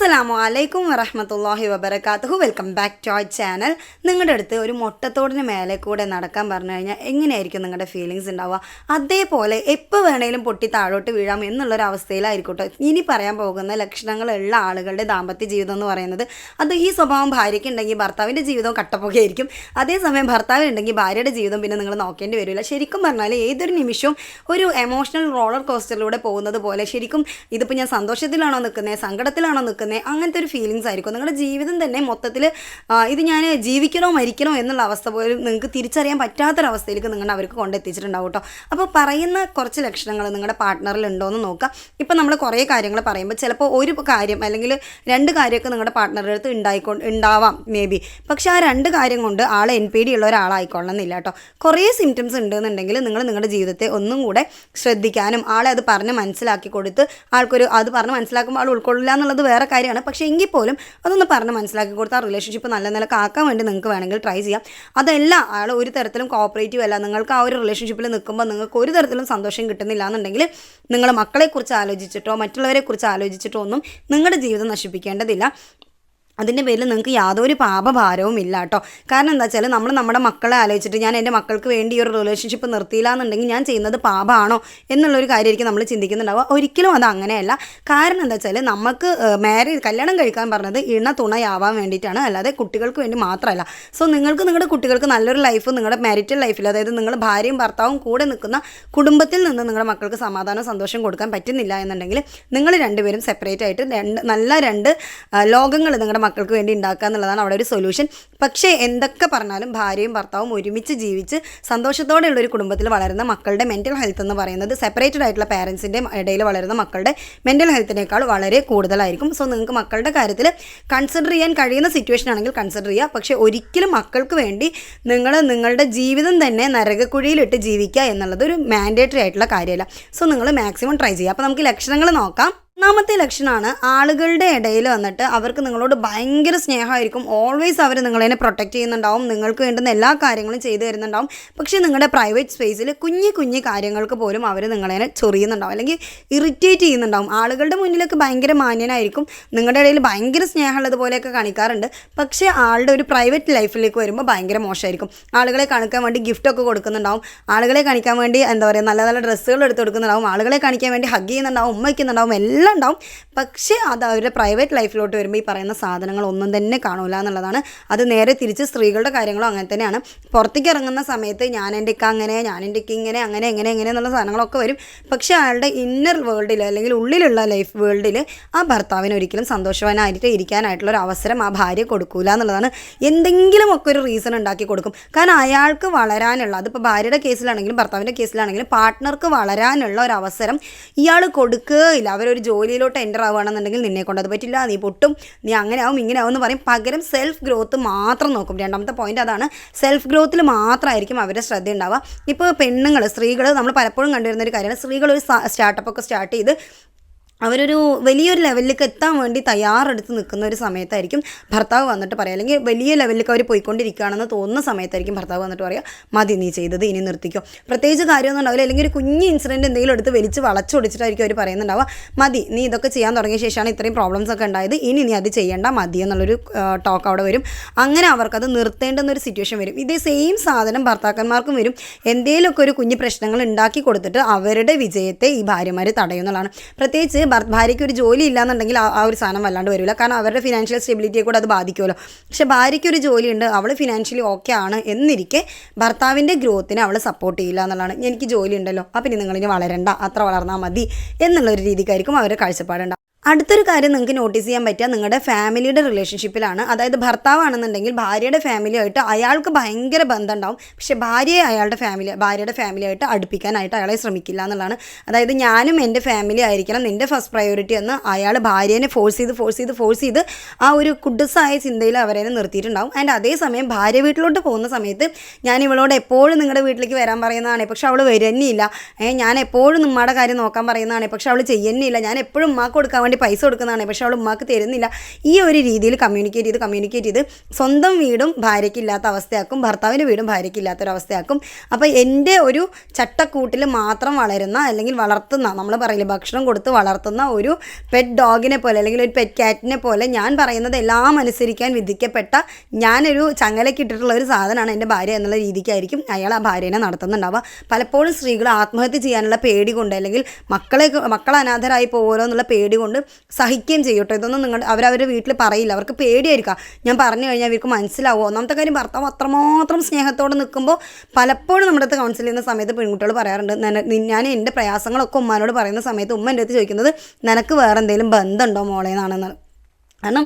അസ്സലാമു അലൈക്കും വറഹമത്തല്ലാഹി വബർക്കാത്തു welcome back to our channel നിങ്ങളുടെ അടുത്ത് ഒരു മുട്ടത്തോടിന് മേലെ കൂടെ നടക്കാൻ പറഞ്ഞു കഴിഞ്ഞാൽ എങ്ങനെയായിരിക്കും നിങ്ങളുടെ ഫീലിങ്സ് ഉണ്ടാവുക? അതേപോലെ എപ്പോൾ വേണേലും പൊട്ടി താഴോട്ട് വീഴാം എന്നുള്ളൊരു അവസ്ഥയിലായിരിക്കും കേട്ടോ ഇനി പറയാൻ പോകുന്ന ലക്ഷണങ്ങളുള്ള ആളുകളുടെ ദാമ്പത്യ ജീവിതം എന്ന് പറയുന്നത് അത് ഈ സ്വഭാവം ഭാര്യയ്ക്ക് ഉണ്ടെങ്കിൽ ഭർത്താവിന്റെ ജീവിതവും കട്ടപ്പുകയായിരിക്കും അതേസമയം ഭർത്താവിനുണ്ടെങ്കിൽ ഭാര്യയുടെ ജീവിതം പിന്നെ നിങ്ങൾ നോക്കേണ്ടി വരില്ല. ശരിക്കും പറഞ്ഞാൽ ഏതൊരു നിമിഷവും ഒരു എമോഷണൽ റോളർ കോസ്റ്ററിലൂടെ പോകുന്നത് പോലെ ശരിക്കും ഇതിപ്പോൾ ഞാൻ സന്തോഷത്തിലാണോ നിൽക്കുന്നത് സങ്കടത്തിലാണോ നിൽക്കുന്നത് അങ്ങനത്തെ ഒരു ഫീലിങ്സ് ആയിരിക്കും. നിങ്ങളുടെ ജീവിതം തന്നെ മൊത്തത്തിൽ ഇത് ഞാൻ ജീവിക്കണോ മരിക്കണോ എന്നുള്ള അവസ്ഥ പോലും നിങ്ങൾക്ക് തിരിച്ചറിയാൻ പറ്റാത്തൊരവസ്ഥയിലേക്ക് നിങ്ങൾ അവർക്ക് കൊണ്ടെത്തിച്ചിട്ടുണ്ടാവും കേട്ടോ. അപ്പോൾ പറയുന്ന കുറച്ച് ലക്ഷണങ്ങൾ നിങ്ങളുടെ പാർട്ട്ണറിൽ ഉണ്ടോ എന്ന് നോക്കുക ഇപ്പം നമ്മൾ കുറേ കാര്യങ്ങൾ പറയുമ്പോൾ ചിലപ്പോൾ ഒരു കാര്യം അല്ലെങ്കിൽ രണ്ട് കാര്യമൊക്കെ നിങ്ങളുടെ പാർട്ട്ണറുടെ അടുത്ത് ഉണ്ടായിക്കോ ഉണ്ടാവാം മേ ബി പക്ഷേ ആ രണ്ട് കാര്യം കൊണ്ട് ആൾ എൻ പി ഡി ഉള്ള ഒരാളായിക്കൊള്ളണം എന്നില്ല കേട്ടോ. കുറേ സിംറ്റംസ് ഉണ്ടെന്നുണ്ടെങ്കിൽ നിങ്ങൾ നിങ്ങളുടെ ജീവിതത്തെ ഒന്നും കൂടെ ശ്രദ്ധിക്കാനും ആളെ അത് പറഞ്ഞ് മനസ്സിലാക്കി കൊടുത്ത് ആൾക്കൊരു അത് പറഞ്ഞ് മനസ്സിലാക്കുമ്പോൾ ആൾ ഉൾക്കൊള്ളില്ല എന്നുള്ളത് വേറെ കാര്യമാണ്. പക്ഷേ എങ്കിൽ പോലും അതൊന്ന് പറഞ്ഞ് മനസ്സിലാക്കി കൊടുത്ത് ആ റിലേഷൻഷിപ്പ് നല്ല നിലയ്ക്ക് ആക്കാൻ വേണ്ടി നിങ്ങൾക്ക് വേണമെങ്കിൽ ട്രൈ ചെയ്യാം. അതല്ല ആൾ ഒരു തരത്തിലും കോപ്പറേറ്റീവ് അല്ല. നിങ്ങൾക്ക് ആ ഒരു റിലേഷൻഷിപ്പിൽ നിൽക്കുമ്പോൾ നിങ്ങൾക്ക് ഒരു തരത്തിലും സന്തോഷം കിട്ടുന്നില്ല എന്നുണ്ടെങ്കിൽ നിങ്ങൾ മക്കളെക്കുറിച്ച് ആലോചിച്ചിട്ടോ മറ്റുള്ളവരെക്കുറിച്ച് ആലോചിച്ചിട്ടോ ഒന്നും നിങ്ങളുടെ ജീവിതം നശിപ്പിക്കേണ്ടതില്ല. അതിന്റെ പേരിൽ നിങ്ങൾക്ക് യാതൊരു പാപഭാരവും ഇല്ല കേട്ടോ. കാരണം എന്താ വെച്ചാൽ നമ്മൾ നമ്മുടെ മക്കളെ ആലോചിച്ചിട്ട് ഞാൻ എന്റെ മക്കൾക്ക് വേണ്ടി ഒരു റിലേഷൻഷിപ്പ് നിർത്തിയില്ല എന്നുണ്ടെങ്കിൽ ഞാൻ ചെയ്യുന്നത് പാപമാണോ എന്നുള്ളൊരു കാര്യമായിരിക്കും നമ്മൾ ചിന്തിക്കുന്നുണ്ടാവുക. ഒരിക്കലും അത് അങ്ങനെയല്ല. കാരണം എന്താ വെച്ചാൽ നമുക്ക് മാരേജ് കല്യാണം കഴിക്കാൻ പറഞ്ഞത് ഇണ തുണയാവാൻ വേണ്ടിയിട്ടാണ്. അല്ലാതെ കുട്ടികൾക്ക് വേണ്ടി മാത്രമല്ല. സോ നിങ്ങൾക്ക് നിങ്ങളുടെ കുട്ടികൾക്ക് നല്ലൊരു ലൈഫ് നിങ്ങളുടെ മാരിറ്റൽ ലൈഫിൽ അതായത് നിങ്ങളുടെ ഭാര്യയും ഭർത്താവും കൂടെ നിൽക്കുന്ന കുടുംബത്തിൽ നിന്ന് നിങ്ങളുടെ മക്കൾക്ക് സമാധാനം സന്തോഷം കൊടുക്കാൻ പറ്റുന്നില്ല എന്നുണ്ടെങ്കിൽ നിങ്ങൾ രണ്ടുപേരും സെപ്പറേറ്റ് ആയിട്ട് രണ്ട് നല്ല രണ്ട് ലോകങ്ങൾ നിങ്ങളുടെ മക്കൾക്ക് വേണ്ടി ഉണ്ടാക്കുക എന്നുള്ളതാണ് അവിടെ ഒരു സൊല്യൂഷൻ പക്ഷേ എന്തൊക്കെ പറഞ്ഞാലും ഭാര്യയും ഭർത്താവും ഒരുമിച്ച് ജീവിച്ച് സന്തോഷത്തോടെയുള്ള ഒരു കുടുംബത്തിൽ വളരുന്ന മക്കളുടെ മെന്റൽ ഹെൽത്ത് എന്ന് പറയുന്നത് സെപ്പറേറ്റഡ് ആയിട്ടുള്ള പാരൻസിന്റെ ഇടയിൽ വളരുന്ന മക്കളുടെ മെന്റൽ ഹെൽത്തിനേക്കാൾ വളരെ കൂടുതലായിരിക്കും. സോ നിങ്ങൾക്ക് മക്കളുടെ കാര്യത്തിൽ കൺസിഡർ ചെയ്യാൻ കഴിയുന്ന സിറ്റുവേഷൻ ആണെങ്കിൽ കൺസിഡർ ചെയ്യുക. പക്ഷേ ഒരിക്കലും മക്കൾക്ക് വേണ്ടി നിങ്ങൾ നിങ്ങളുടെ ജീവിതം തന്നെ നരകക്കുഴിയിലിട്ട് ജീവിക്കുക എന്നുള്ളത് ഒരു മാൻഡേറ്ററി ആയിട്ടുള്ള കാര്യമല്ല. സോ നിങ്ങൾ മാക്സിമം ട്രൈ ചെയ്യുക. അപ്പോൾ നമുക്ക് ലക്ഷണങ്ങൾ നോക്കാം. ഒന്നാമത്തെ ലക്ഷണമാണ് ആളുകളുടെ ഇടയിൽ വന്നിട്ട് അവർക്ക് നിങ്ങളോട് ഭയങ്കര സ്നേഹമായിരിക്കും. ഓൾവേസ് അവർ നിങ്ങളതിനെ പ്രൊട്ടക്റ്റ് ചെയ്യുന്നുണ്ടാവും. നിങ്ങൾക്ക് വേണ്ടുന്ന എല്ലാ കാര്യങ്ങളും ചെയ്തു തരുന്നുണ്ടാവും. പക്ഷേ നിങ്ങളുടെ പ്രൈവറ്റ് സ്പേസിൽ കുഞ്ഞു കുഞ്ഞു കാര്യങ്ങൾക്ക് പോലും അവർ നിങ്ങളതിനെ ചൊറിയുന്നുണ്ടാവും. അല്ലെങ്കിൽ ഇറിറ്റേറ്റ് ചെയ്യുന്നുണ്ടാവും. ആളുകളുടെ മുന്നിലൊക്കെ ഭയങ്കര മാന്യനായിരിക്കും. നിങ്ങളുടെ ഇടയിൽ ഭയങ്കര സ്നേഹമുള്ളതുപോലെയൊക്കെ കാണിക്കാറുണ്ട്. പക്ഷേ ആളുടെ ഒരു പ്രൈവറ്റ് ലൈഫിലേക്ക് വരുമ്പോൾ ഭയങ്കര മോശമായിരിക്കും. ആളുകളെ കാണിക്കാൻ വേണ്ടി ഗിഫ്റ്റൊക്കെ കൊടുക്കുന്നുണ്ടാവും. ആളുകളെ കാണിക്കാൻ വേണ്ടി എന്താ പറയുക നല്ല നല്ല ഡ്രസ്സുകൾ എടുത്ത് കൊടുക്കുന്നുണ്ടാവും. ആളുകളെ കാണിക്കാൻ വേണ്ടി ഹഗ് ചെയ്യുന്നുണ്ടാവും. ഉമ്മ വയ്ക്കുന്നുണ്ടാവും. ഉണ്ടാവും പക്ഷേ അത് അവരുടെ പ്രൈവറ്റ് ലൈഫിലോട്ട് വരുമ്പോൾ ഈ പറയുന്ന സാധനങ്ങൾ ഒന്നും തന്നെ കാണൂല എന്നുള്ളതാണ്. അത് നേരെ തിരിച്ച് സ്ത്രീകളുടെ കാര്യങ്ങളും അങ്ങനെ തന്നെയാണ്. പുറത്തേക്ക് ഇറങ്ങുന്ന സമയത്ത് ഞാൻ എന്റെ ഇക്ക അങ്ങനെ ഞാൻ എന്റെ ഇക്ക ഇങ്ങനെ അങ്ങനെ എങ്ങനെ എങ്ങനെ എന്നുള്ള സാധനങ്ങളൊക്കെ വരും. പക്ഷേ അയാളുടെ ഇന്നർ വേൾഡിൽ അല്ലെങ്കിൽ ഉള്ളിലുള്ള ലൈഫ് വേൾഡിൽ ആ ഭർത്താവിന് ഒരിക്കലും സന്തോഷവാനായിട്ട് ഇരിക്കാനായിട്ടുള്ള ഒരു അവസരം ആ ഭാര്യ കൊടുക്കൂല എന്നുള്ളതാണ്. എന്തെങ്കിലുമൊക്കെ ഒരു റീസൺ ഉണ്ടാക്കി കൊടുക്കും. കാരണം അയാൾക്ക് വളരാനുള്ള അതിപ്പോൾ ഭാര്യയുടെ കേസിലാണെങ്കിലും ഭർത്താവിന്റെ കേസിലാണെങ്കിലും പാർട്ട്ണർക്ക് വളരാനുള്ള ഒരു അവസരം ഇയാൾ കൊടുക്കുകയില്ല അവരൊരു ജോലിയിലോട്ട് എന്റർ ആവുകയാണെന്നുണ്ടെങ്കിൽ നിന്നെ കൊണ്ട് അത് പറ്റില്ല. നീ പൊട്ടും നീ അങ്ങനെ ആവും ഇങ്ങനെ ആവും എന്ന് പറയും. പകരം സെൽഫ് ഗ്രോത്ത് മാത്രം നോക്കും. രണ്ടാമത്തെ പോയിന്റ് അതാണ്. സെൽഫ് ഗ്രോത്തിൽ മാത്രമായിരിക്കും അവരുടെ ശ്രദ്ധ ഉണ്ടാവുക. ഇപ്പോൾ പെണ്ണുങ്ങൾ സ്ത്രീകൾ നമ്മൾ പലപ്പോഴും കണ്ടുവരുന്ന ഒരു കാര്യമാണ്. സ്ത്രീകൾ ഒരു സ്റ്റാർട്ടപ്പ് ഒക്കെ സ്റ്റാർട്ട് ചെയ്ത് അവരൊരു വലിയൊരു ലെവലിലേക്ക് എത്താൻ വേണ്ടി തയ്യാറെടുത്ത് നിൽക്കുന്ന ഒരു സമയത്തായിരിക്കും ഭർത്താവ് വന്നിട്ട് പറയുക. അല്ലെങ്കിൽ വലിയ ലെവലിലേക്ക് അവർ പോയിക്കൊണ്ടിരിക്കുകയാണെന്ന് തോന്നുന്ന സമയത്തായിരിക്കും ഭർത്താവ് വന്നിട്ട് പറയുക മതി നീ ചെയ്തത് ഇനി നിർത്തിക്കോ. പ്രത്യേകിച്ച് കാര്യമൊന്നും ഉണ്ടാവില്ല അല്ലെങ്കിൽ ഒരു കുഞ്ഞ് ഇൻസിഡന്റ് എന്തെങ്കിലും എടുത്ത് വലിച്ച് വളച്ചൊടിച്ചിട്ടായിരിക്കും അവർ പറയുന്നുണ്ടാവുക. മതി നീ ഇതൊക്കെ ചെയ്യാൻ തുടങ്ങിയ ശേഷമാണ് ഇത്രയും പ്രോബ്ലംസ് ഒക്കെ ഉണ്ടായത്. ഇനി നീ അത് ചെയ്യേണ്ട മതി എന്നുള്ളൊരു ടോക്ക് അവിടെ വരും. അങ്ങനെ അവർക്കത് നിർത്തേണ്ടെന്നൊരു സിറ്റുവേഷൻ വരും. ഇതേ സെയിം സാധനം ഭർത്താക്കന്മാർക്കും വരും. എന്തെങ്കിലുമൊക്കെ ഒരു കുഞ്ഞ് പ്രശ്നങ്ങൾ ഉണ്ടാക്കി കൊടുത്തിട്ട് അവരുടെ വിജയത്തെ ഈ ഭാര്യമാർ തടയുന്നതാണ് പ്രത്യേകിച്ച് ഭാര്യയ്ക്ക് ഒരു ജോലി ഇല്ലാന്നുണ്ടെങ്കിൽ ആ ഒരു സാധനം വല്ലാണ്ട് വരില്ല കാരണം അവരുടെ ഫിനാൻഷ്യൽ സ്റ്റെബിലിറ്റിയെ കൂടെ അത് ബാധിക്കുമല്ലോ. പക്ഷെ ഭാര്യയ്ക്ക് ഒരു ജോലിയുണ്ട് അവൾ ഫിനാൻഷ്യലി ഓക്കെ ആണ് എന്നിരിക്കെ ഭർത്താവിന്റെ ഗ്രോത്തിന് അവൾ സപ്പോർട്ട് ചെയ്യില്ല എന്നുള്ളതാണ്. എനിക്ക് ജോലി ഉണ്ടല്ലോ അപ്പം ഇനി നിങ്ങളിനി വളരണ്ട അത്ര വളർന്നാൽ മതി എന്നുള്ളൊരു രീതിക്കായിരിക്കും അവരുടെ കാഴ്ചപ്പാടുണ്ടാവും അടുത്തൊരു കാര്യം നിങ്ങൾക്ക് നോട്ടീസ് ചെയ്യാൻ പറ്റുക. നിങ്ങളുടെ ഫാമിലിയുടെ റിലേഷൻഷിപ്പിലാണ് അതായത് ഭർത്താവാണെന്നുണ്ടെങ്കിൽ ഭാര്യയുടെ ഫാമിലിയായിട്ട് അയാൾക്ക് ഭയങ്കര ബന്ധം ഉണ്ടാവും പക്ഷേ ഭാര്യയെ അയാളുടെ ഫാമിലി ഭാര്യയുടെ ഫാമിലിയായിട്ട് അടുപ്പിക്കാനായിട്ട് അയാളെ ശ്രമിക്കില്ല എന്നുള്ളതാണ്. അതായത് ഞാനും എന്റെ ഫാമിലി ആയിരിക്കണം. നിന്റെ ഫസ്റ്റ് പ്രയോറിറ്റി എന്ന് അയാൾ ഭാര്യേനെ ഫോഴ്സ് ചെയ്ത് ഫോഴ്സ് ചെയ്ത് ഫോഴ്സ് ചെയ്ത് ആ ഒരു കുഡ്സായ ചിന്തയിൽ അവരെ നിർത്തിയിട്ടുണ്ടാവും. ആൻഡ് അതേസമയം ഭാര്യ വീട്ടിലോട്ട് പോകുന്ന സമയത്ത് ഞാൻ ഇവളോട് എപ്പോഴും നിങ്ങളുടെ വീട്ടിലേക്ക് വരാൻ പറയുന്നതാണ് പക്ഷെ അവൾ വരുന്നില്ല. ഞാൻ എപ്പോഴും നിമ്മയുടെ കാര്യം നോക്കാൻ പറയുന്നതാണ് പക്ഷെ അവൾ ചെയ്യുന്നില്ല. ഞാൻ എപ്പോഴും ഉമ്മാക്ക് കൊടുക്കാൻ വേണ്ടി പൈസ കൊടുക്കുന്നതാണ്. പക്ഷേ അവൾ ഉമ്മാക്ക് തരുന്നില്ല. ഈ ഒരു രീതിയിൽ കമ്മ്യൂണിക്കേറ്റ് ചെയ്ത് കമ്മ്യൂണിക്കേറ്റ് ചെയ്ത് സ്വന്തം വീടും ഭാര്യയ്ക്കില്ലാത്ത അവസ്ഥയാക്കും ഭർത്താവിന്റെ വീടും ഭാര്യയ്ക്കില്ലാത്തൊരവസ്ഥയാക്കും. അപ്പോൾ എന്റെ ഒരു ചട്ടക്കൂട്ടിൽ മാത്രം വളരുന്ന അല്ലെങ്കിൽ വളർത്തുന്ന നമ്മൾ പറയില്ല ഭക്ഷണം കൊടുത്ത് വളർത്തുന്ന ഒരു പെറ്റ് ഡോഗിനെ പോലെ അല്ലെങ്കിൽ ഒരു പെറ്റ് കാറ്റിനെ പോലെ ഞാൻ പറയുന്നത് എല്ലാം അനുസരിക്കാൻ വിധിക്കപ്പെട്ട ഞാനൊരു ചങ്ങലക്കിട്ടിട്ടുള്ള ഒരു സാധനമാണ് എന്റെ ഭാര്യ എന്നുള്ള രീതിക്കായിരിക്കും അയാൾ ആ ഭാര്യനെ നടത്തുന്നുണ്ടാവുക പലപ്പോഴും സ്ത്രീകൾ ആത്മഹത്യ ചെയ്യാനുള്ള പേടി കൊണ്ട് അല്ലെങ്കിൽ മക്കളെ മക്കൾ അനാഥരായി പോകുമോ എന്നുള്ള പേടി കൊണ്ട് സഹിക്കുകയും ചെയ്യും കേട്ടോ. ഇതൊന്നും നിങ്ങൾ അവരവരുടെ വീട്ടിൽ പറയില്ല. അവർക്ക് പേടിയായിരിക്കാം. ഞാൻ പറഞ്ഞു കഴിഞ്ഞാൽ അവർക്ക് മനസ്സിലാവുമോ ഒന്നാമത്തെ കാര്യം ഭർത്താവ് അത്രമാത്രം സ്നേഹത്തോടെ നിൽക്കുമ്പോൾ പലപ്പോഴും നമ്മുടെ അടുത്ത് കൗൺസിൽ ചെയ്യുന്ന സമയത്ത് പെൺകുട്ടികൾ പറയാറുണ്ട് ഞാൻ എന്റെ പ്രയാസങ്ങളൊക്കെ ഉമ്മാനോട് പറയുന്ന സമയത്ത് ഉമ്മ എന്റെ അടുത്ത് ചോദിക്കുന്നത് നിനക്ക് വേറെ എന്തെങ്കിലും ബന്ധമുണ്ടോ മോളെ? എന്നാണെന്ന് കാരണം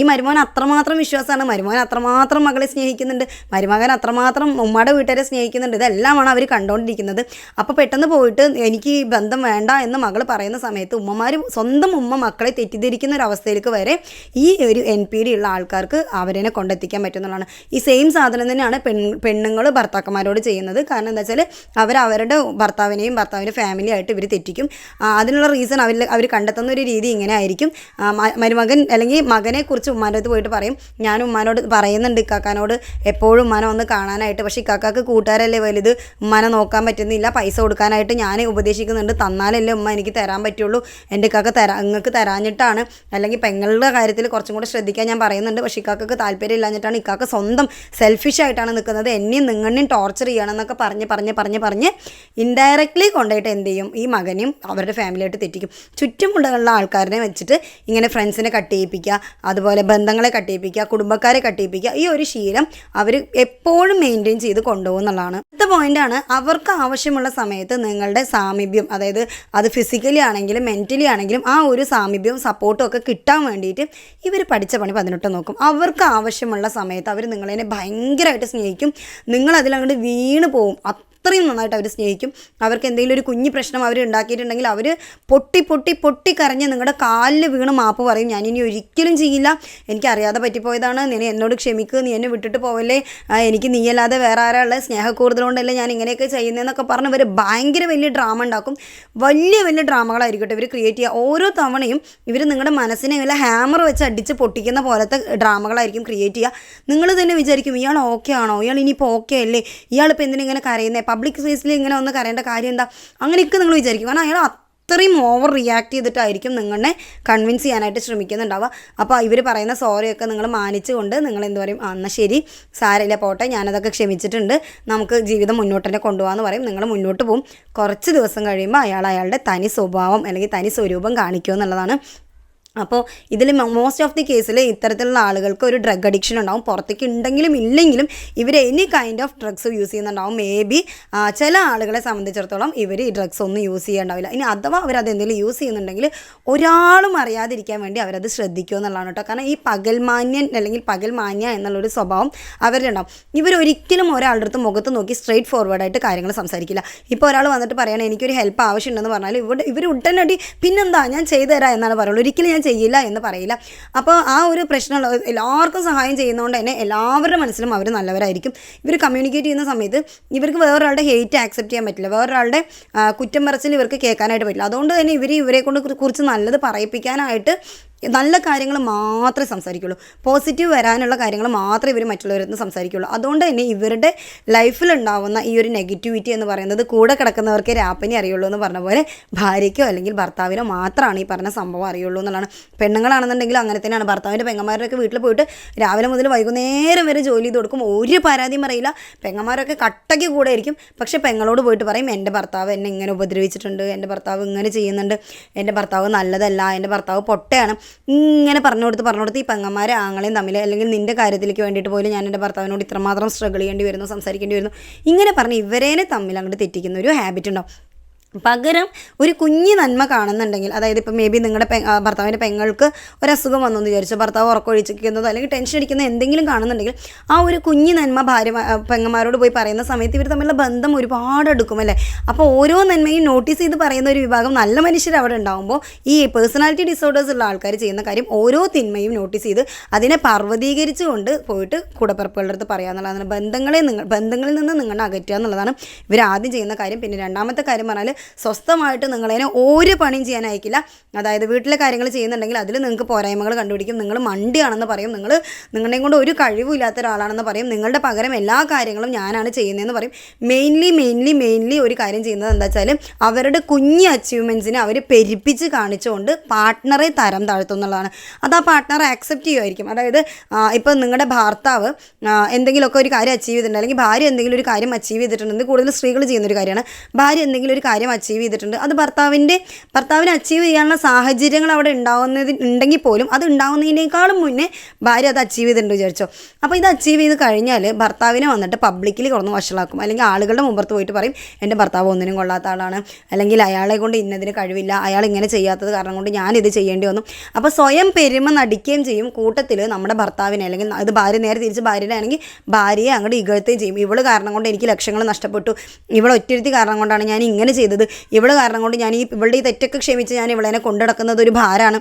ഈ മരുമോൻ അത്രമാത്രം വിശ്വാസമാണ്. മരുമോൻ അത്രമാത്രം മകളെ സ്നേഹിക്കുന്നുണ്ട്. മരുമകൻ അത്രമാത്രം ഉമ്മയുടെ വീട്ടുകാരെ സ്നേഹിക്കുന്നുണ്ട്. ഇതെല്ലാമാണ് അവർ കണ്ടുകൊണ്ടിരിക്കുന്നത് അപ്പോൾ പെട്ടെന്ന് പോയിട്ട് എനിക്ക് ഈ ബന്ധം വേണ്ട എന്ന് മകൾ പറയുന്ന സമയത്ത് ഉമ്മമാർ സ്വന്തം ഉമ്മ മക്കളെ തെറ്റിദ്ധരിക്കുന്ന ഒരു അവസ്ഥയിലേക്ക് വരെ ഈ ഒരു എൻ പി ഡി ഉള്ള ആൾക്കാർക്ക് അവരെ കൊണ്ടെത്തിക്കാൻ പറ്റുന്നതാണ് ഈ സെയിം സാധനം തന്നെയാണ് പെൺ പെണ്ണുങ്ങൾ ഭർത്താക്കന്മാരോട് ചെയ്യുന്നത്. കാരണം എന്താ വെച്ചാൽ അവർ അവരുടെ ഭർത്താവിനെയും ഭർത്താവിന്റെ ഫാമിലിയായിട്ട് ഇവർ തെറ്റിക്കും. അതിനുള്ള റീസൺ അവർ അവർ കണ്ടെത്തുന്ന ഒരു രീതി ഇങ്ങനെ ആയിരിക്കും. മരുമകൻ അല്ലെങ്കിൽ മകനെ കുറിച്ച് ഉമ്മാന്റെ അടുത്ത് പോയിട്ട് പറയും ഞാൻ ഉമ്മാനോട് പറയുന്നുണ്ട് ഇക്കാക്കാനോട് എപ്പോഴും ഉമ്മാനെ ഒന്ന് കാണാനായിട്ട് പക്ഷേ ഇക്കാക്കാക്ക് കൂട്ടുകാരല്ലേ വലുത്? ഉമ്മാനെ നോക്കാൻ പറ്റുന്നില്ല പൈസ കൊടുക്കാനായിട്ട് ഞാൻ ഉപദേശിക്കുന്നുണ്ട് തന്നാലല്ലേ ഉമ്മ എനിക്ക് തരാൻ പറ്റുള്ളൂ എന്റെ ഇക്കാക്ക തരാ നിങ്ങൾക്ക് തരാഞ്ഞിട്ടാണ്. അല്ലെങ്കിൽ പെങ്ങളുടെ കാര്യത്തിൽ കുറച്ചും കൂടെ ശ്രദ്ധിക്കാൻ ഞാൻ പറയുന്നുണ്ട് പക്ഷേ ഇക്കാക്കക്ക് താല്പര്യം ഇല്ലാഞ്ഞിട്ടാണ് ഇക്കാക്ക സ്വന്തം സെൽഫിഷ് ആയിട്ടാണ് നിൽക്കുന്നത്. എന്നെയും നിങ്ങളെയും ടോർച്ചർ ചെയ്യണം എന്നൊക്കെ പറഞ്ഞ് പറഞ്ഞ് പറഞ്ഞ് പറഞ്ഞ് ഇൻഡയറക്റ്റ്ലി കൊണ്ടുപോയിട്ട് എന്ത് ചെയ്യും? ഈ മകനെയും അവരുടെ ഫാമിലിയായിട്ട് തെറ്റിക്കും. ചുറ്റുമുള്ള ആൾക്കാരനെ വെച്ചിട്ട് ഇങ്ങനെ ഫ്രണ്ട്സിനെ കട്ട് ചെയ്യിപ്പിക്കുക അതുപോലെ ബന്ധങ്ങളെ കട്ടിയിപ്പിക്കുക കുടുംബക്കാരെ കട്ടിയിപ്പിക്കുക ഈ ഒരു ശീലം അവർ എപ്പോഴും മെയിന്റെയിൻ ചെയ്ത് കൊണ്ടുപോകുന്നതാണ് അടുത്ത ആണ് അവർക്ക് ആവശ്യമുള്ള സമയത്ത് നിങ്ങളുടെ സാമീപ്യം അതായത് അത് ഫിസിക്കലി ആണെങ്കിലും മെന്റലി ആണെങ്കിലും ആ ഒരു സാമീപ്യവും സപ്പോർട്ടും ഒക്കെ കിട്ടാൻ വേണ്ടിയിട്ട് ഇവർ പഠിച്ച പണി പതിനെട്ട് നോക്കും. അവർക്ക് ആവശ്യമുള്ള സമയത്ത് അവർ നിങ്ങളതിനെ ഭയങ്കരമായിട്ട് സ്നേഹിക്കും. നിങ്ങൾ അതിലങ്ങോട്ട് വീണ് പോവും. അത്രയും നന്നായിട്ട് അവർ സ്നേഹിക്കും. അവർക്ക് എന്തെങ്കിലും ഒരു കുഞ്ഞു പ്രശ്നം അവർ ഉണ്ടാക്കിയിട്ടുണ്ടെങ്കിൽ അവർ പൊട്ടി പൊട്ടി പൊട്ടി കരഞ്ഞ് നിങ്ങളുടെ കാലിൽ വീണ് മാപ്പ് പറയും. ഞാൻ ഇനി ഒരിക്കലും ചെയ്യില്ല. എനിക്കറിയാതെ പറ്റിപ്പോയതാണ്. നീ എന്നോട് ക്ഷമിക്കുക നീ എന്നെ വിട്ടിട്ട് പോവല്ലേ. എനിക്ക് നീയല്ലാതെ വേറെ ആരാളുടെ സ്നേഹക്കൂടുതലുകൊണ്ടല്ലേ ഞാൻ ഇങ്ങനെയൊക്കെ ചെയ്യുന്നതെന്നൊക്കെ പറഞ്ഞ് ഇവർ ഭയങ്കര വലിയ ഡ്രാമ ഉണ്ടാക്കും. വലിയ വലിയ ഡ്രാമകളായിരിക്കട്ടെ ഇവർ ക്രിയേറ്റ് ചെയ്യുക. ഓരോ തവണയും ഇവർ നിങ്ങളുടെ മനസ്സിനെ വല്ല ഹാമർ വെച്ച് അടിച്ച് പൊട്ടിക്കുന്ന പോലത്തെ ഡ്രാമകളായിരിക്കും ക്രിയേറ്റ് ചെയ്യുക. നിങ്ങൾ തന്നെ വിചാരിക്കും ഇയാൾ ഓക്കെ ആണോ? ഇയാൾ ഇനിയിപ്പോൾ ഓക്കെ അല്ലേ? ഇയാളിപ്പോൾ എന്തിനാ ഇങ്ങനെ കരയുന്നത് പബ്ലിക് സ്പേസിൽ ഇങ്ങനെ ഒന്ന് കരയേണ്ട കാര്യം എന്താ? അങ്ങനെയൊക്കെ നിങ്ങൾ വിചാരിക്കും. കാരണം അയാൾ അത്രയും ഓവർ റിയാക്ട് ചെയ്തിട്ടായിരിക്കും നിങ്ങളെ കൺവിൻസ് ചെയ്യാനായിട്ട് ശ്രമിക്കുന്നുണ്ടാവുക. അപ്പോൾ ഇവർ പറയുന്ന സോറിയൊക്കെ നിങ്ങൾ മാനിച്ചുകൊണ്ട് നിങ്ങൾ എന്ത് പറയും? ആ എന്നാൽ ശരി. സാരമില്ല പോട്ടെ. ഞാനതൊക്കെ ക്ഷമിച്ചിട്ടുണ്ട്. നമുക്ക് ജീവിതം മുന്നോട്ട് തന്നെ കൊണ്ടുപോകാമെന്ന് പറയും. നിങ്ങൾ മുന്നോട്ട് പോകും കുറച്ച് ദിവസം കഴിയുമ്പോൾ അയാൾ അയാളുടെ തനി സ്വഭാവം അല്ലെങ്കിൽ തനി സ്വരൂപം കാണിക്കുക എന്നുള്ളതാണ് അപ്പോൾ ഇതിൽ മോസ്റ്റ് ഓഫ് ദി കേസിൽ ഇത്തരത്തിലുള്ള ആളുകൾക്ക് ഒരു ഡ്രഗ് അഡിക്ഷൻ ഉണ്ടാവും. പുറത്തേക്ക് ഉണ്ടെങ്കിലും ഇല്ലെങ്കിലും ഇവർ any kind of drugs use ചെയ്യുന്നുണ്ടാവും. മേ ബി ചില ആളുകളെ സംബന്ധിച്ചിടത്തോളം ഇവർ ഈ ഡ്രഗ്സ് ഒന്നും യൂസ് ചെയ്യണ്ടാവില്ല. ഇനി അഥവാ അവരത് എന്തെങ്കിലും യൂസ് ചെയ്യുന്നുണ്ടെങ്കിൽ ഒരാളും അറിയാതിരിക്കാൻ വേണ്ടി അവരത് ശ്രദ്ധിക്കുക എന്നുള്ളതാണ് കേട്ടോ. കാരണം ഈ പകൽമാന്യൻ അല്ലെങ്കിൽ പകൽമാന്യ എന്നുള്ളൊരു സ്വഭാവം അവരിലുണ്ടാവും ഇവരൊരിക്കലും ഒരാളുടെ അടുത്ത് മുഖത്ത് നോക്കി സ്ട്രെയിറ്റ് ഫോർവേഡായിട്ട് കാര്യങ്ങൾ സംസാരിക്കില്ല. ഇപ്പോൾ ഒരാൾ വന്നിട്ട് പറയണേ എനിക്കൊരു ഹെൽപ്പ് ആവശ്യമുണ്ടെന്ന് പറഞ്ഞാൽ ഇവിടെ ഇവർ ഉടനടി പിന്നെന്താ? ഞാൻ ചെയ്തു തരാം എന്നാണ് പറയുള്ളൂ. ഒരിക്കലും ഞാൻ ചെയ്യില്ല എന്ന് പറയില്ല. അപ്പോൾ ആ ഒരു പ്രശ്നമുള്ള എല്ലാവർക്കും സഹായം ചെയ്യുന്നതുകൊണ്ട് തന്നെ എല്ലാവരുടെ മനസ്സിലും അവർ നല്ലവരായിരിക്കും. ഇവർ കമ്മ്യൂണിക്കേറ്റ് ചെയ്യുന്ന സമയത്ത് ഇവർക്ക് വേറൊരാളുടെ ഹെയ്റ്റ് ആക്സെപ്റ്റ് ചെയ്യാൻ പറ്റില്ല. വേറൊരാളുടെ കുറ്റം പറച്ചിൽ ഇവർക്ക് കേൾക്കാനായിട്ട് പറ്റില്ല. അതുകൊണ്ട് തന്നെ ഇവർ ഇവരെ കൊണ്ട് കുറി- കുറിച്ച് നല്ലത് പറയിപ്പിക്കാനായിട്ട് നല്ല കാര്യങ്ങൾ മാത്രമേ സംസാരിക്കുള്ളൂ. പോസിറ്റീവ് വരാനുള്ള കാര്യങ്ങൾ മാത്രമേ ഇവർ മറ്റുള്ളവരിൽ നിന്ന് സംസാരിക്കുള്ളൂ. അതുകൊണ്ട് തന്നെ ഇവരുടെ ലൈഫിലുണ്ടാവുന്ന ഈ ഒരു നെഗറ്റിവിറ്റി എന്ന് പറയുന്നത് കൂടെ കിടക്കുന്നവർക്ക് രാപ്പനി അറിയുള്ളൂ എന്ന് പറഞ്ഞ പോലെ ഭാര്യയ്ക്കോ അല്ലെങ്കിൽ ഭർത്താവിനോ മാത്രമാണ് ഈ പറഞ്ഞ സംഭവം അറിയുള്ളൂ എന്നുള്ളതാണ്. പെണ്ണുങ്ങളാണെന്നുണ്ടെങ്കിൽ അങ്ങനെ തന്നെയാണ്. ഭർത്താവിന്റെ പെങ്ങന്മാരൊക്കെ വീട്ടിൽ പോയിട്ട് രാവിലെ മുതൽ വൈകുന്നേരം വരെ ജോലി ചെയ്ത് കൊടുക്കും. ഒരു പരാതിയും അറിയില്ല പെങ്ങന്മാരൊക്കെ കട്ടയ്ക്ക് കൂടെ ആയിരിക്കും. പക്ഷേ പെങ്ങളോട് പോയിട്ട് പറയും എന്റെ ഭർത്താവ് എന്നെ ഇങ്ങനെ ഉപദ്രവിച്ചിട്ടുണ്ട്. എന്റെ ഭർത്താവ് ഇങ്ങനെ ചെയ്യുന്നുണ്ട്. എന്റെ ഭർത്താവ് നല്ലതല്ല. എന്റെ ഭർത്താവ് പൊട്ടയാണ്. ഇങ്ങനെ പറഞ്ഞു കൊടുത്ത് പറഞ്ഞു കൊടുത്ത് ഈ പെങ്ങന്മാരെ ആങ്ങളെയും തമ്മിൽ അല്ലെങ്കിൽ നിന്റെ കാര്യത്തിലേക്ക് വേണ്ടിയിട്ട് പോലും ഞാൻ എന്റെ ഭർത്താവിനോട് ഇത്രമാത്രം സ്ട്രഗിൾ ചെയ്യേണ്ടി വരുന്നു സംസാരിക്കേണ്ടി വരുന്നു ഇങ്ങനെ പറഞ്ഞ് ഇവരേനെ തമ്മിൽ അങ്ങോട്ട് തെറ്റിക്കുന്ന ഒരു ഹാബിറ്റ് ഉണ്ടാവും. പകരം ഒരു കുഞ്ഞു നന്മ കാണുന്നുണ്ടെങ്കിൽ അതായത് ഇപ്പം മേ ബി നിങ്ങളുടെ പെ ഭർത്താവിന്റെ പെങ്ങൾക്ക് ഒരു അസുഖം വന്നു എന്ന് വിചാരിച്ചു ഭർത്താവ് ഉറക്കൊഴിച്ചിരിക്കുന്നതോ അല്ലെങ്കിൽ ടെൻഷൻ അടിക്കുന്ന എന്തെങ്കിലും കാണുന്നുണ്ടെങ്കിൽ ആ ഒരു കുഞ്ഞു നന്മ ഭാര്യ പെങ്ങന്മാരോട് പോയി പറയുന്ന സമയത്ത് ഇവർ തമ്മിലുള്ള ബന്ധം ഒരുപാട് എടുക്കും അല്ലേ? അപ്പോൾ ഓരോ നന്മയും നോട്ടീസ് ചെയ്ത് പറയുന്ന ഒരു വിഭാഗം നല്ല മനുഷ്യർ അവിടെ ഉണ്ടാകുമ്പോൾ ഈ പേഴ്സണാലിറ്റി ഡിസോർഡേഴ്സ് ഉള്ള ആൾക്കാർ ചെയ്യുന്ന കാര്യം ഓരോ തിന്മയും നോട്ടീസ് ചെയ്ത് അതിനെ പർവതീകരിച്ചുകൊണ്ട് പോയിട്ട് കൂടപ്പിറപ്പുകളുടെ അടുത്ത് പറയുക എന്നുള്ളതാണ്. ബന്ധങ്ങളെ നിങ്ങൾ ബന്ധങ്ങളിൽ നിന്ന് നിങ്ങളെ അകറ്റുക എന്നുള്ളതാണ് ഇവർ ആദ്യം ചെയ്യുന്ന കാര്യം. പിന്നെ രണ്ടാമത്തെ കാര്യം പറഞ്ഞാൽ സ്വസ്ഥമായിട്ട് നിങ്ങളതിനെ ഒരു പണിയും ചെയ്യാൻ അയക്കില്ല അതായത് വീട്ടിലെ കാര്യങ്ങൾ ചെയ്യുന്നുണ്ടെങ്കിൽ അതിൽ നിങ്ങൾക്ക് പോരായ്മകൾ കണ്ടുപിടിക്കും. നിങ്ങൾ മണ്ടിയാണെന്ന് പറയും. നിങ്ങൾ നിങ്ങളെയും കൊണ്ട് ഒരു കഴിവില്ലാത്ത ഒരാളാണെന്ന് പറയും. നിങ്ങളുടെ പകരം എല്ലാ കാര്യങ്ങളും ഞാനാണ് ചെയ്യുന്നതെന്ന് പറയും. മെയിൻലി മെയിൻലി മെയിൻലി ഒരു കാര്യം ചെയ്യുന്നത് എന്താ വെച്ചാൽ അവരുടെ കുഞ്ഞ് അച്ചീവ്മെന്റ്സിനെ അവർ പെരുപ്പിച്ച് കാണിച്ചുകൊണ്ട് പാർട്ട്ണറെ തരം താഴ്ത്തും എന്നുള്ളതാണ്. അത് ആ പാർട്ട്ണർ ആക്സെപ്റ്റ് ചെയ്യുമായിരിക്കും അതായത് ഇപ്പം നിങ്ങളുടെ ഭർത്താവ് എന്തെങ്കിലുമൊക്കെ ഒരു കാര്യം അച്ചീവ് ചെയ്തിട്ടുണ്ട്. അല്ലെങ്കിൽ ഭാര്യ എന്തെങ്കിലും ഒരു കാര്യം അച്ചീവ് ചെയ്തിട്ടുണ്ടെങ്കിൽ കൂടുതൽ സ്ത്രീകൾ ചെയ്യുന്ന ഒരു കാര്യമാണ്. ഭാര്യ എന്തെങ്കിലും ഒരു കാര്യം അച്ചീവ് ചെയ്തിട്ടുണ്ട്. അത് ഭർത്താവിന്റെ ഭർത്താവിന് അച്ചീവ് ചെയ്യാനുള്ള സാഹചര്യങ്ങൾ അവിടെ ഉണ്ടാവുന്നത് ഉണ്ടെങ്കിൽ പോലും അത് ഉണ്ടാവുന്നതിനേക്കാളും മുന്നേ ഭാര്യ അത് അച്ചീവ് ചെയ്തിട്ടുണ്ട് വിചാരിച്ചോ. അപ്പോൾ ഇത് അച്ചീവ് ചെയ്ത് കഴിഞ്ഞാൽ ഭർത്താവിനെ വന്നിട്ട് പബ്ലിക്കിൽ കുറന്ന് വഷളാക്കും. അല്ലെങ്കിൽ ആളുകളുടെ മുമ്പത്ത് പോയിട്ട് പറയും എന്റെ ഭർത്താവ് ഒന്നിനും കൊള്ളാത്ത ആളാണ്. അല്ലെങ്കിൽ അയാളെ കൊണ്ട് ഇന്നതിന് കഴിവില്ല. അയാൾ ഇങ്ങനെ ചെയ്യാത്തത് കാരണം കൊണ്ട് ഞാനിത് ചെയ്യേണ്ടി വന്നു. അപ്പോൾ സ്വയം പെരുമ നടിക്കുകയും ചെയ്യും. കൂട്ടത്തിൽ നമ്മുടെ ഭർത്താവിനെ അല്ലെങ്കിൽ അത് ഭാര്യ നേരെ തിരിച്ച് ഭാര്യയുടെ ആണെങ്കിൽ ഭാര്യയെ അങ്ങോട്ട് ഇകഴ്ത്തുകയും ചെയ്യും. ഇവൾ കാരണം കൊണ്ട് എനിക്ക് ലക്ഷങ്ങൾ നഷ്ടപ്പെട്ടു. ഇവളൊറ്റരുത്തി കാരണം കൊണ്ടാണ് ഞാൻ ഇങ്ങനെ ചെയ്തത് ഇവൾ കാരണം കൊണ്ട് ഞാൻ ഈ ഇവളുടെ ഈ തെറ്റൊക്കെ ക്ഷമിച്ച് ഞാൻ ഇവളെന്നെ കൊണ്ടുനടക്കുന്നത് ഒരു ഭാരമാണ്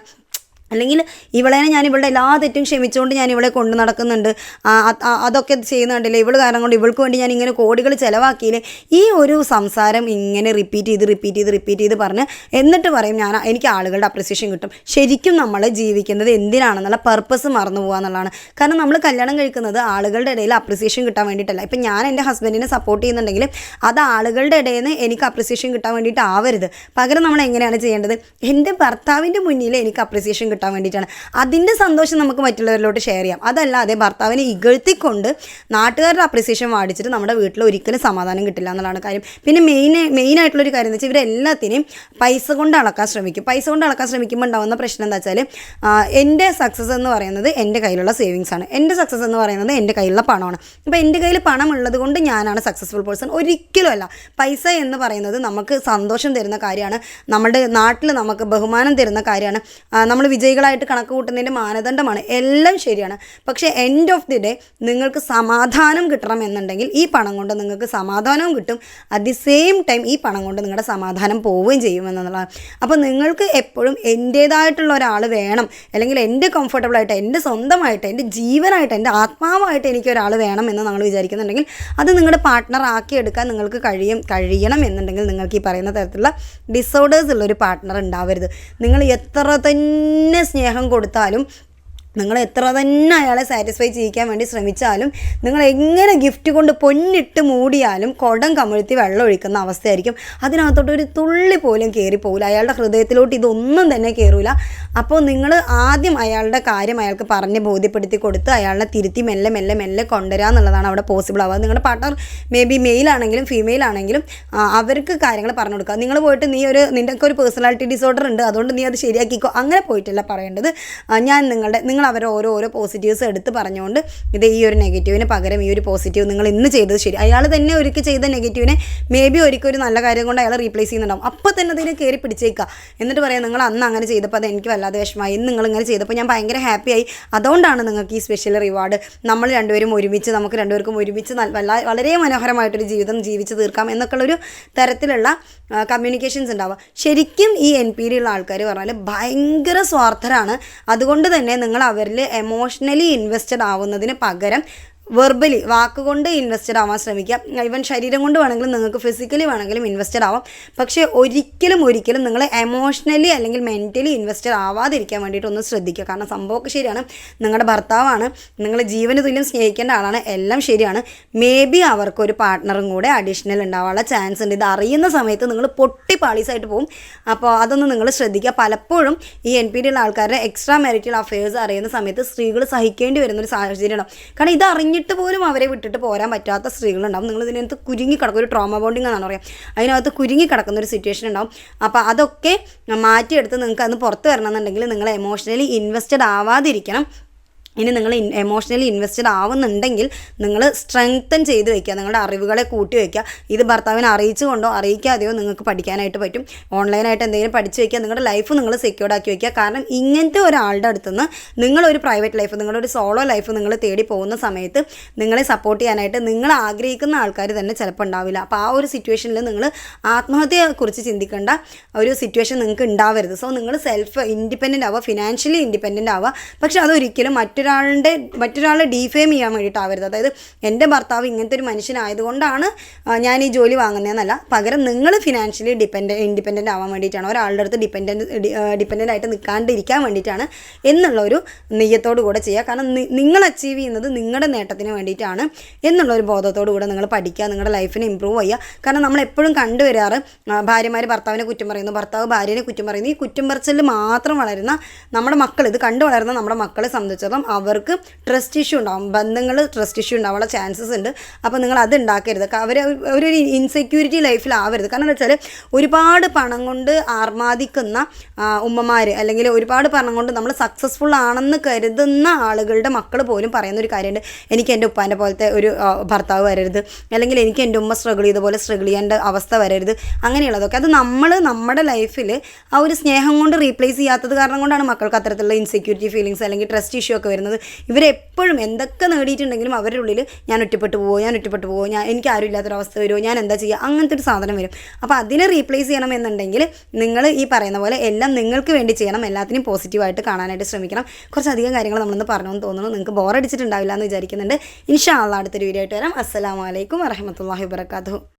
അല്ലെങ്കിൽ ഇവളെ ഞാൻ ഇവളുടെ എല്ലാ തെറ്റും ക്ഷമിച്ചുകൊണ്ട് ഞാൻ ഇവളെ കൊണ്ടു നടക്കുന്നുണ്ട്. അതൊക്കെ ചെയ്യുന്നുണ്ടല്ലേ? ഇവൾ കാരണം കൊണ്ട് ഇവൾക്ക് വേണ്ടി ഞാൻ ഇങ്ങനെ കോടികൾ ചിലവാക്കിയില്ലേ? ഈ ഒരു സംസാരം ഇങ്ങനെ റിപ്പീറ്റ് ചെയ്ത് റിപ്പീറ്റ് ചെയ്ത് റിപ്പീറ്റ് ചെയ്ത് പറഞ്ഞ് എന്നിട്ട് പറയും ഞാൻ എനിക്ക് ആളുകളുടെ അപ്രിസിയേഷൻ കിട്ടും. ശരിക്കും നമ്മൾ ജീവിക്കുന്നത് എന്തിനാണെന്നുള്ള പർപ്പസ് മറന്നു പോകുക എന്നുള്ളതാണ്. കാരണം നമ്മൾ കല്യാണം കഴിക്കുന്നത് ആളുകളുടെ ഇടയിൽ അപ്രിസിയേഷൻ കിട്ടാൻ വേണ്ടിയിട്ടല്ല. ഇപ്പം ഞാൻ എന്റെ ഹസ്ബൻഡിനെ സപ്പോർട്ട് ചെയ്യുന്നുണ്ടെങ്കിൽ അത് ആളുകളുടെ ഇടയിൽ നിന്ന് എനിക്ക് അപ്രിസിയേഷൻ കിട്ടാൻ വേണ്ടിയിട്ട് ആവരുത്. പകരം നമ്മൾ എങ്ങനെയാണ് ചെയ്യേണ്ടത്? എന്റെ ഭർത്താവിന്റെ മുന്നിൽ എനിക്ക് അപ്രിസിയേഷൻ കിട്ടാൻ വേണ്ടിയിട്ടാണ്. അതിന്റെ സന്തോഷം നമുക്ക് മറ്റുള്ളവരിലോട്ട് ഷെയർ ചെയ്യാം. അതല്ലാതെ ഭർത്താവിനെ ഇകഴ്ത്തിക്കൊണ്ട് നാട്ടുകാരുടെ അപ്രിസിയേഷൻ വാടിച്ചിട്ട് നമ്മുടെ വീട്ടിൽ ഒരിക്കലും സമാധാനം കിട്ടില്ല എന്നുള്ളതാണ് കാര്യം. പിന്നെ മെയിൻ മെയിൻ ആയിട്ടുള്ളൊരു കാര്യം എന്ന് വെച്ചാൽ ഇവരെല്ലാത്തിനെയും പൈസ കൊണ്ട് അളക്കാൻ ശ്രമിക്കും. പൈസ കൊണ്ട് അളക്കാൻ ശ്രമിക്കുമ്പോൾ ഉണ്ടാകുന്ന പ്രശ്നം എന്താ വെച്ചാൽ എന്റെ സക്സസ് എന്ന് പറയുന്നത് എന്റെ കയ്യിലുള്ള സേവിങ്സ് ആണ്. എന്റെ സക്സസ് എന്ന് പറയുന്നത് എന്റെ കയ്യിലുള്ള പണമാണ്. അപ്പോൾ എന്റെ കയ്യിൽ പണം ഉള്ളത് കൊണ്ട് ഞാനാണ് സക്സസ്ഫുൾ പേഴ്സൺ ഒരിക്കലും അല്ല. പൈസ എന്ന് പറയുന്നത് നമുക്ക് സന്തോഷം തരുന്ന കാര്യമാണ്. നമ്മുടെ നാട്ടിൽ നമുക്ക് ബഹുമാനം തരുന്ന കാര്യമാണ്. നമ്മൾ വിജയികളായിട്ട് കണക്ക് കൂട്ടുന്നതിന്റെ മാനദണ്ഡമാണ്. എല്ലാം ശരിയാണ്. പക്ഷേ എൻഡ് ഓഫ് ദി ഡേ നിങ്ങൾക്ക് സമാധാനം കിട്ടണം എന്നുണ്ടെങ്കിൽ ഈ പണം കൊണ്ട് നിങ്ങൾക്ക് സമാധാനവും കിട്ടും. അറ്റ് ദി സെയിം ടൈം ഈ പണം കൊണ്ട് നിങ്ങളുടെ സമാധാനം പോവുകയും ചെയ്യും എന്നുള്ളതാണ്. അപ്പോൾ നിങ്ങൾക്ക് എപ്പോഴും എന്റേതായിട്ടുള്ള ഒരാൾ വേണം. അല്ലെങ്കിൽ എന്റെ കംഫർട്ടബിളായിട്ട് എന്റെ സ്വന്തമായിട്ട് എന്റെ ജീവനായിട്ട് എന്റെ ആത്മാവായിട്ട് എനിക്ക് ഒരാൾ വേണം എന്ന് നമ്മൾ വിചാരിക്കുന്നുണ്ടെങ്കിൽ അത് നിങ്ങളുടെ പാർട്ട്ണർ ആക്കിയെടുക്കാൻ നിങ്ങൾക്ക് കഴിയും കഴിയണം എന്നുണ്ടെങ്കിൽ നിങ്ങൾക്ക് ഈ പറയുന്ന തരത്തിലുള്ള ഡിസോർഡേഴ്സ് ഉള്ളൊരു പാർട്ട്ണർ ഉണ്ടാവരുത്. നിങ്ങൾ എത്ര തന്നെ സ്നേഹം കൊടുത്താലും നിങ്ങൾ എത്ര തന്നെ അയാളെ സാറ്റിസ്ഫൈ ചെയ്യിക്കാൻ വേണ്ടി ശ്രമിച്ചാലും നിങ്ങൾ എങ്ങനെ ഗിഫ്റ്റ് കൊണ്ട് പൊന്നിട്ട് മൂടിയാലും കുടം കമിഴ്ത്തി വെള്ളം ഒഴിക്കുന്ന അവസ്ഥയായിരിക്കും. അതിനകത്തോട്ട് ഒരു തുള്ളി പോലും കയറിപ്പോകില്ല അയാളുടെ ഹൃദയത്തിലോട്ട് ഇതൊന്നും തന്നെ കയറില്ല അപ്പോൾ നിങ്ങൾ ആദ്യം അയാളുടെ കാര്യം അയാൾക്ക് പറഞ്ഞ് ബോധ്യപ്പെടുത്തി കൊടുത്ത് അയാളെ തിരുത്തി മെല്ലെ മെല്ലെ മെല്ലെ കൊണ്ടുവരിക എന്നുള്ളതാണ് അവിടെ പോസിബിൾ ആവുക. നിങ്ങളുടെ പാർട്ട്ണർ മേ ബി മെയിൽ ആണെങ്കിലും ഫീമെയിൽ ആണെങ്കിലും അവർക്ക് കാര്യങ്ങൾ പറഞ്ഞു കൊടുക്കുക. നിങ്ങൾ പോയിട്ട് നീ ഒരു നിന്റെയൊക്കെ ഒരു പേഴ്സണാലിറ്റി ഡിസോർഡർ ഉണ്ട്. അതുകൊണ്ട് നീ അത് ശരിയാക്കിക്കോ. അങ്ങനെ പോയിട്ടല്ല പറയേണ്ടത്. ഞാൻ നിങ്ങളുടെ നിങ്ങൾ അവരെ ഓരോ ഓരോ പോസിറ്റീവ്സ് എടുത്ത് പറഞ്ഞുകൊണ്ട് ഇത് ഈ ഒരു നെഗറ്റീവിന് പകരം ഈ ഒരു പോസിറ്റീവ് നിങ്ങൾ ഇന്ന് ചെയ്തത് ശരി. അയാൾ തന്നെ ഒരിക്കൽ ചെയ്ത നെഗറ്റീവിനെ മേ ബി ഒരിക്കൽ ഒരു നല്ല കാര്യം കൊണ്ട് അയാൾ റീപ്ലേസ് ചെയ്യുന്നുണ്ടാവും. അപ്പോൾ തന്നെ അതിനെ കയറി പിടിച്ചേക്കുക എന്നിട്ട് പറയാം നിങ്ങൾ അന്ന് അങ്ങനെ ചെയ്തപ്പോൾ അത് എനിക്ക് വല്ലാതെ വിഷമമായി. ഇന്ന് നിങ്ങൾ ഇങ്ങനെ ചെയ്തപ്പോൾ ഞാൻ ഭയങ്കര ഹാപ്പിയായി അതുകൊണ്ടാണ് നിങ്ങൾക്ക് ഈ സ്പെഷ്യൽ റിവാർഡ് നമ്മൾ രണ്ടുപേരും ഒരുമിച്ച് നമുക്ക് രണ്ടുപേർക്കും ഒരുമിച്ച് വളരെ മനോഹരമായിട്ടൊരു ജീവിതം ജീവിച്ച് തീർക്കാം എന്നൊക്കെയുള്ളൊരു തരത്തിലുള്ള കമ്മ്യൂണിക്കേഷൻസ് ഉണ്ടാവുക ശരിക്കും ഈ എൻ പി ഡിയുള്ള ആൾക്കാർ പറഞ്ഞാൽ ഭയങ്കര സ്വാർത്ഥരാണ്. അതുകൊണ്ട് തന്നെ നിങ്ങൾ അവരിൽ എമോഷണലി ഇൻവെസ്റ്റഡ് ആവുന്നതിന് പകരം വെർബലി വാക്കുകൊണ്ട് ഇൻവെസ്റ്റഡ് ആവാൻ ശ്രമിക്കുക ഇവൻ ശരീരം കൊണ്ട് വേണമെങ്കിലും നിങ്ങൾക്ക് ഫിസിക്കലി വേണമെങ്കിലും ഇൻവെസ്റ്റഡ് ആവാം. പക്ഷേ ഒരിക്കലും ഒരിക്കലും നിങ്ങൾ എമോഷണലി അല്ലെങ്കിൽ മെന്റലി ഇൻവെസ്റ്റഡ് ആവാതിരിക്കാൻ വേണ്ടിയിട്ട് ഒന്ന് ശ്രദ്ധിക്കുക. കാരണം സംഭവമൊക്കെ ശരിയാണ്. നിങ്ങളുടെ ഭർത്താവാണ്. നിങ്ങൾ ജീവന് തുല്യം സ്നേഹിക്കേണ്ട ആളാണ്. എല്ലാം ശരിയാണ്. മേ ബി അവർക്കൊരു പാർട്ട്ണറും കൂടെ അഡീഷണൽ ഉണ്ടാവാനുള്ള ചാൻസ് ഉണ്ട്. ഇത് അറിയുന്ന സമയത്ത് നിങ്ങൾ പൊട്ടി പാളീസായിട്ട് പോകും. അപ്പോൾ അതൊന്ന് നിങ്ങൾ ശ്രദ്ധിക്കുക. പലപ്പോഴും ഈ എൻ പി ഡിയുള്ള ആൾക്കാരുടെ എക്സ്ട്രാ മാരിറ്റൽ അഫയേഴ്സ് അറിയുന്ന സമയത്ത് സ്ത്രീകൾ സഹിക്കേണ്ടി വരുന്ന വരുന്നൊരു സാഹചര്യമാണ്. കാരണം ഇത് അറിഞ്ഞിട്ട് പോലും അവരെ വിട്ടിട്ട് പോരാൻ പറ്റാത്ത സ്ത്രീകളുണ്ടാവും. നിങ്ങൾ ഇതിനകത്ത് കുരുങ്ങി കിടക്കും? ഒരു ട്രോമ ബോണ്ടിങ് എന്നാണ് പറയാം. അതിനകത്ത് കുരുങ്ങി കിടക്കുന്ന ഒരു സിറ്റുവേഷൻ ഉണ്ടാവും. അപ്പോൾ അതൊക്കെ മാറ്റിയെടുത്ത് നിങ്ങൾക്ക് അന്ന് പുറത്ത് വരണമെന്നുണ്ടെങ്കിൽ നിങ്ങൾ എമോഷണലി ഇൻവെസ്റ്റഡ് ആവാതിരിക്കണം. ഇനി നിങ്ങൾ എമോഷണലി ഇൻവെസ്റ്റഡ് ആവുന്നുണ്ടെങ്കിൽ നിങ്ങൾ സ്ട്രെങ്തൻ ചെയ്ത് വെക്കുക. നിങ്ങളുടെ അറിവുകളെ കൂട്ടി വെക്കുക. ഇത് ഭർത്താവിനെ അറിയിച്ചുകൊണ്ടോ അറിയിക്കാതെയോ നിങ്ങൾക്ക് പഠിക്കാനായിട്ട് പറ്റും. ഓൺലൈനായിട്ട് എന്തെങ്കിലും പഠിച്ചു വെക്കുക. നിങ്ങളുടെ ലൈഫ് നിങ്ങൾ സെക്യൂർഡ് ആക്കി വെക്കുക. കാരണം ഇങ്ങനത്തെ ഒരാളുടെ അടുത്ത് നിന്ന് നിങ്ങളൊരു പ്രൈവറ്റ് ലൈഫ് നിങ്ങളൊരു സോളോ ലൈഫ് നിങ്ങൾ തേടി പോകുന്ന സമയത്ത് നിങ്ങളെ സപ്പോർട്ട് ചെയ്യാനായിട്ട് നിങ്ങൾ ആഗ്രഹിക്കുന്ന ആൾക്കാർ തന്നെ ചിലപ്പോൾ ഉണ്ടാവില്ല. അപ്പോൾ ആ ഒരു സിറ്റുവേഷനിൽ നിങ്ങൾ ആത്മഹത്യയെക്കുറിച്ച് ചിന്തിക്കേണ്ട ഒരു സിറ്റുവേഷൻ നിങ്ങൾക്ക് ഉണ്ടാവരുത്. സോ നിങ്ങൾ സെൽഫ് ഇൻഡിപെൻഡന്റ് ആവുക ഫിനാൻഷ്യലി ഇൻഡിപെൻഡന്റ് ആവുക. പക്ഷേ അതൊരിക്കലും മറ്റൊരു മറ്റൊരാളുടെ മറ്റൊരാളെ ഡീഫെയിം ചെയ്യാൻ വേണ്ടിയിട്ടാവരുത്. അതായത് എന്റെ ഭർത്താവ് ഇങ്ങനത്തെ ഒരു മനുഷ്യനായതുകൊണ്ടാണ് ഞാൻ ഈ ജോലി വാങ്ങുന്നതെന്നല്ല. പകരം നിങ്ങൾ ഫിനാൻഷ്യലി ഡിപ്പെൻഡ് ഇൻഡിപെൻഡന്റ് ആവാൻ വേണ്ടിയിട്ടാണ് ഒരാളുടെ അടുത്ത് ഡിപ്പെൻഡൻ ഡിപ്പെൻഡന്റ് ആയിട്ട് നിൽക്കാണ്ടിരിക്കാൻ വേണ്ടിയിട്ടാണ് എന്നുള്ള ഒരു നെയ്യത്തോടു കൂടെ ചെയ്യുക. കാരണം നിങ്ങൾ അച്ചീവ് ചെയ്യുന്നത് നിങ്ങളുടെ നേട്ടത്തിന് വേണ്ടിയിട്ടാണ് എന്നുള്ള ഒരു ബോധത്തോടു കൂടെ നിങ്ങൾ പഠിക്കുക നിങ്ങളുടെ ലൈഫിനെ ഇമ്പ്രൂവ് ചെയ്യുക. കാരണം നമ്മൾ എപ്പോഴും കണ്ടുവരാറ് ഭാര്യമാർ ഭർത്താവിനെ കുറ്റം പറയുന്നു ഭർത്താവ് ഭാര്യനെ കുറ്റം പറയുന്നു. ഈ കുറ്റം പറച്ചിൽ മാത്രം വളരുന്ന നമ്മുടെ മക്കൾ ഇത് കണ്ടു വളരുന്ന നമ്മുടെ മക്കളെ സംബന്ധിച്ചിടത്തോളം അവർക്ക് ട്രസ്റ്റ് ഇഷ്യൂ ഉണ്ടാവും. ബന്ധങ്ങൾ ട്രസ്റ്റ് ഇഷ്യൂ ഉണ്ടാവാനുള്ള ചാൻസസ് ഉണ്ട്. അപ്പോൾ നിങ്ങൾ അത് ഉണ്ടാക്കരുത് അവർ ഒരു ഇൻസെക്യൂരിറ്റി ലൈഫിലാവരുത് കാരണം എന്താ വെച്ചാൽ ഒരുപാട് പണം കൊണ്ട് ആർമാദിക്കുന്ന ഉമ്മമാർ അല്ലെങ്കിൽ ഒരുപാട് പണം കൊണ്ട് നമ്മൾ സക്സസ്ഫുൾ ആണെന്ന് കരുതുന്ന ആളുകളുടെ മക്കൾ പോലും പറയുന്ന ഒരു കാര്യമുണ്ട് എനിക്ക് എന്റെ ഉപ്പാന്റെ പോലത്തെ ഒരു ഭർത്താവ് വരരുത്. അല്ലെങ്കിൽ എനിക്ക് എന്റെ ഉമ്മ സ്ട്രഗിൾ ചെയ്ത പോലെ സ്ട്രഗിൾ ചെയ്യേണ്ട അവസ്ഥ വരരുത്. അങ്ങനെയുള്ളതൊക്കെ. അത് നമ്മൾ നമ്മുടെ ലൈഫിൽ ആ ഒരു സ്നേഹം കൊണ്ട് റീപ്ലേസ് ചെയ്യാത്തത് കാരണം കൊണ്ടാണ് മക്കൾക്ക് അത്തരത്തിലുള്ള ഇൻസെക്യൂരിറ്റി ഫീലിങ്സ് അല്ലെങ്കിൽ ട്രസ്റ്റ് ഇഷ്യൂ ഒക്കെ വരുന്നത്. ഇവരെപ്പോഴും എന്തൊക്കെ നേടിയിട്ടുണ്ടെങ്കിലും അവരുടെ ഉള്ളിൽ ഞാൻ ഒറ്റപ്പെട്ടു പോകുമോ ഞാൻ ഒറ്റപ്പെട്ടു പോകുമോ ഞാൻ എനിക്ക് ആരും ഇല്ലാത്തൊരവസ്ഥ വരുമോ ഞാൻ എന്താ ചെയ്യുക അങ്ങനത്തെ ഒരു സാധനം വരും. അപ്പോൾ അതിനെ റീപ്ലേസ് ചെയ്യണം എന്നുണ്ടെങ്കിൽ നിങ്ങൾ ഈ പറയുന്ന പോലെ എല്ലാം നിങ്ങൾക്ക് വേണ്ടി ചെയ്യണം എല്ലാത്തിനും പോസിറ്റീവായിട്ട് കാണാനായിട്ട് ശ്രമിക്കണം. കുറച്ചധികം കാര്യങ്ങൾ നമ്മളൊന്ന് പറഞ്ഞു തോന്നുന്നു. നിങ്ങൾക്ക് ബോറടിച്ചിട്ടുണ്ടാവില്ല എന്ന് വിചാരിക്കുന്നുണ്ട്. ഇൻഷാ അള്ളാ അടുത്തൊരു വീഡിയോ ആയിട്ട് വരാം. അസ്സലാമലൈക്കും വരഹമത്തല്ലാഹി വാബർക്കാത്തു